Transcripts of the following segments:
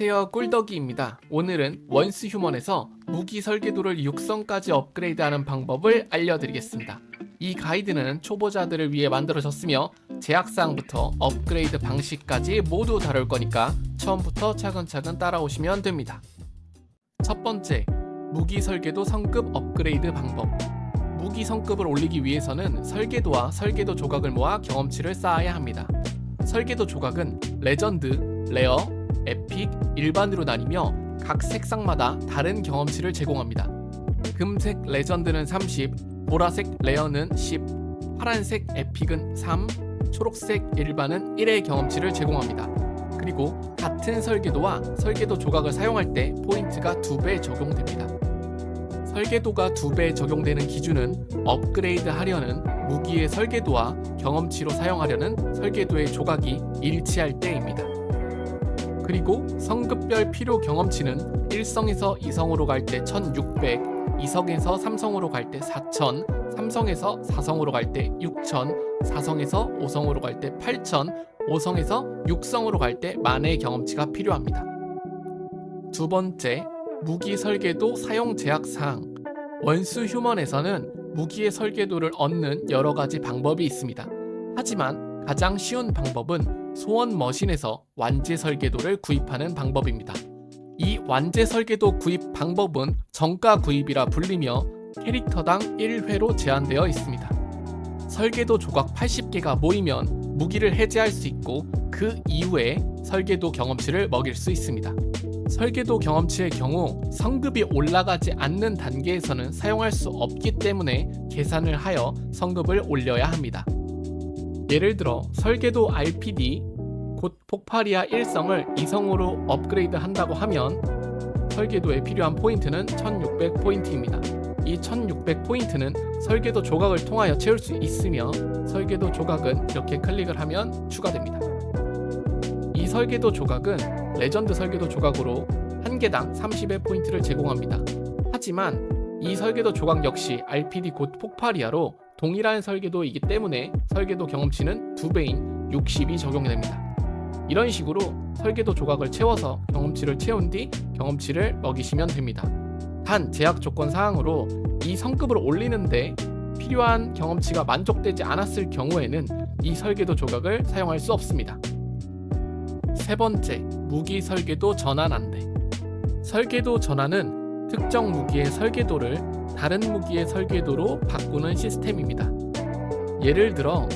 안녕하세요 꿀덕이입니다. 오늘은 원스 휴먼에서 무기 설계도를 육성까지 업그레이드하는 방법을 알려드리겠습니다. 이 가이드는 초보자들을 위해 만들어졌으며 제약사항부터 업그레이드 방식까지 모두 다룰 거니까 처음부터 차근차근 따라오시면 됩니다. 첫 번째 무기 설계도 성급 업그레이드 방법. 무기 성급을 올리기 위해서는 설계도와 설계도 조각을 모아 경험치를 쌓아야 합니다. 설계도 조각은 레전드, 레어, 에픽, 일반으로 나뉘며 각 색상마다 다른 경험치를 제공합니다. 금색 레전드는 30, 보라색 레어는 10, 파란색 에픽은 3, 초록색 일반은 1의 경험치를 제공합니다. 그리고 같은 설계도와 설계도 조각을 사용할 때 포인트가 2배 적용됩니다. 설계도가 2배 적용되는 기준은 업그레이드 하려는 무기의 설계도와 경험치로 사용하려는 설계도의 조각이 일치할 때입니다. 그리고 성급별 필요 경험치는 1성에서 2성으로 갈 때 1600, 2성에서 3성으로 갈 때 4000, 3성에서 4성으로 갈 때 6000, 4성에서 5성으로 갈 때 8000, 5성에서 6성으로 갈 때 만의 경험치가 필요합니다. 두 번째, 무기 설계도 사용 제약 사항. 원수 휴먼에서는 무기의 설계도를 얻는 여러 가지 방법이 있습니다. 하지만 가장 쉬운 방법은 소원 머신에서 완제 설계도를 구입하는 방법입니다. 이 완제 설계도 구입 방법은 정가 구입이라 불리며 캐릭터당 1회로 제한되어 있습니다. 설계도 조각 80개가 모이면 무기를 해제할 수 있고 그 이후에 설계도 경험치를 먹일 수 있습니다. 설계도 경험치의 경우 성급이 올라가지 않는 단계에서는 사용할 수 없기 때문에 계산을 하여 성급을 올려야 합니다. 예를 들어 설계도 RPD 곧 폭파리아 1성을 2성으로 업그레이드 한다고 하면 설계도에 필요한 포인트는 1600 포인트입니다. 이 1600 포인트는 설계도 조각을 통하여 채울 수 있으며 설계도 조각은 이렇게 클릭을 하면 추가됩니다. 이 설계도 조각은 레전드 설계도 조각으로 한 개당 30의 포인트를 제공합니다. 하지만 이 설계도 조각 역시 RPD 곧 폭파리아로 동일한 설계도이기 때문에 설계도 경험치는 2배인 60이 적용됩니다. 이런 식으로 설계도 조각을 채워서 경험치를 채운 뒤 경험치를 먹이시면 됩니다. 단 제약 조건 사항으로 이 성급을 올리는데 필요한 경험치가 만족되지 않았을 경우에는 이 설계도 조각을 사용할 수 없습니다. 세 번째, 무기 설계도 전환 안내. 설계도 전환은 특정 무기의 설계도를 다른 무기의 설계도로 바꾸는 시스템입니다. 예를 들어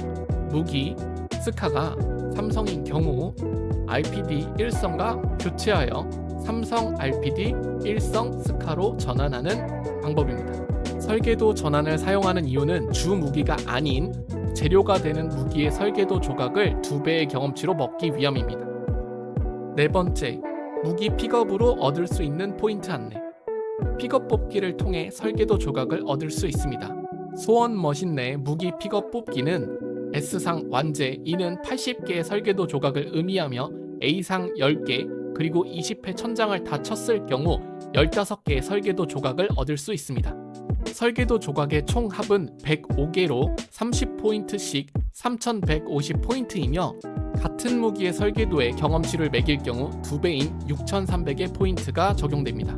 무기 스카가 삼성인 경우 RPD 1성과 교체하여 삼성 RPD 1성 스카로 전환하는 방법입니다. 설계도 전환을 사용하는 이유는 주 무기가 아닌 재료가 되는 무기의 설계도 조각을 두 배의 경험치로 먹기 위함입니다. 네 번째, 무기 픽업으로 얻을 수 있는 포인트 안내. 픽업 뽑기를 통해 설계도 조각을 얻을 수 있습니다. 소원 머신 내 무기 픽업 뽑기는 S상 완제 이는 80개의 설계도 조각을 의미하며 A상 10개 그리고 20회 천장을 다 쳤을 경우 15개의 설계도 조각을 얻을 수 있습니다. 설계도 조각의 총 합은 105개로 30포인트씩 3150포인트이며 같은 무기의 설계도에 경험치를 매길 경우 2배인 6300의 포인트가 적용됩니다.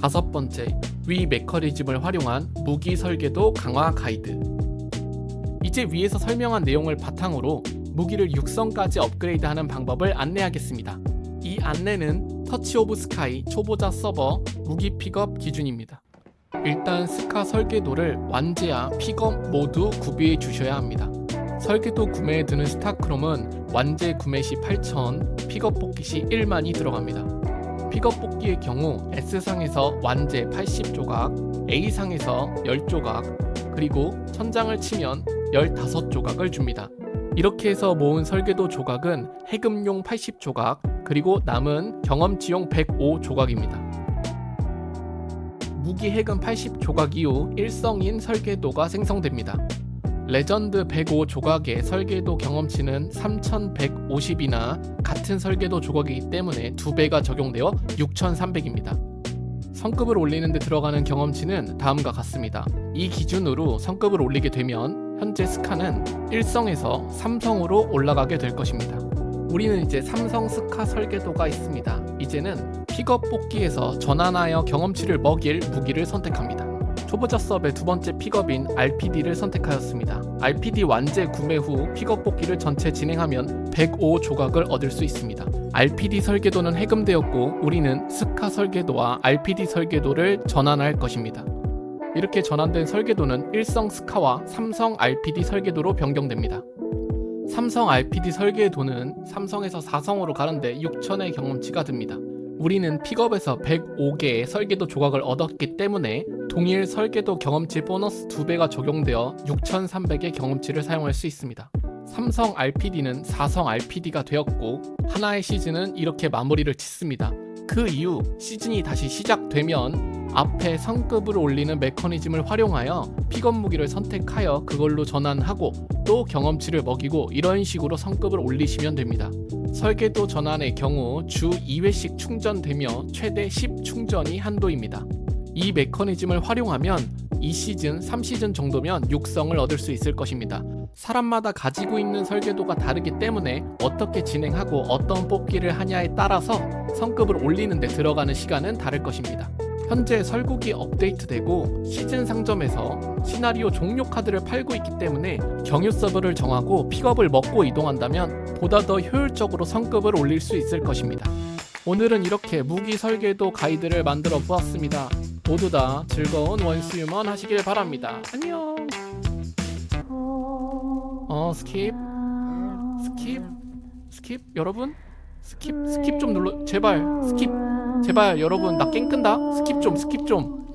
다섯 번째, 위 메커니즘을 활용한 무기 설계도 강화 가이드. 이제 위에서 설명한 내용을 바탕으로 무기를 육성까지 업그레이드하는 방법을 안내하겠습니다. 이 안내는 터치 오브 스카이 초보자 서버 무기 픽업 기준입니다. 일단 스카 설계도를 완제와 픽업 모두 구비해 주셔야 합니다. 설계도 구매에 드는 스타크롬은 완제 구매 시 8,000, 픽업 뽑기 시 1만이 들어갑니다. 픽업 뽑기의 경우 S상에서 완제 80조각, A상에서 10조각, 그리고 천장을 치면 15조각을 줍니다. 이렇게 해서 모은 설계도 조각은 해금용 80조각, 그리고 남은 경험치용 105조각입니다. 무기 해금 80조각 이후 일성인 설계도가 생성됩니다. 레전드 105 조각의 설계도 경험치는 3150이나 같은 설계도 조각이기 때문에 2배가 적용되어 6300입니다. 성급을 올리는 데 들어가는 경험치는 다음과 같습니다. 이 기준으로 성급을 올리게 되면 현재 스카는 1성에서 3성으로 올라가게 될 것입니다. 우리는 이제 삼성 스카 설계도가 있습니다. 이제는 픽업 뽑기에서 전환하여 경험치를 먹일 무기를 선택합니다. 초보자 수업의 두 번째 픽업인 RPD를 선택하였습니다. RPD 완제 구매 후 픽업 뽑기를 전체 진행하면 105 조각을 얻을 수 있습니다. RPD 설계도는 해금되었고 우리는 스카 설계도와 RPD 설계도를 전환할 것입니다. 이렇게 전환된 설계도는 일성 스카와 삼성 RPD 설계도로 변경됩니다. 삼성 RPD 설계도는 삼성에서 4성으로 가는데 6천의 경험치가 듭니다. 우리는 픽업에서 105개의 설계도 조각을 얻었기 때문에 동일 설계도 경험치 보너스 2배가 적용되어 6,300의 경험치를 사용할 수 있습니다. 삼성 RPD는 4성 RPD가 되었고 하나의 시즌은 이렇게 마무리를 짓습니다. 그 이후 시즌이 다시 시작되면 앞에 성급을 올리는 메커니즘을 활용하여 픽업 무기를 선택하여 그걸로 전환하고 또 경험치를 먹이고 이런 식으로 성급을 올리시면 됩니다. 설계도 전환의 경우 주 2회씩 충전되며 최대 10 충전이 한도입니다. 이 메커니즘을 활용하면 2시즌, 3시즌 정도면 육성을 얻을 수 있을 것입니다. 사람마다 가지고 있는 설계도가 다르기 때문에 어떻게 진행하고 어떤 뽑기를 하냐에 따라서 성급을 올리는 데 들어가는 시간은 다를 것입니다. 현재 설국이 업데이트되고 시즌 상점에서 시나리오 종료 카드를 팔고 있기 때문에 경유 서버를 정하고 픽업을 먹고 이동한다면 보다 더 효율적으로 성급을 올릴 수 있을 것입니다. 오늘은 이렇게 무기 설계도 가이드를 만들어 보았습니다. 모두 다 즐거운 원스 휴먼 하시길 바랍니다. 안녕. 어 스킵. 스킵. 스킵 여러분? 스킵 스킵 좀 눌러 제발. 스킵. 제발 여러분. 나 깽 끈다. 스킵 좀 스킵 좀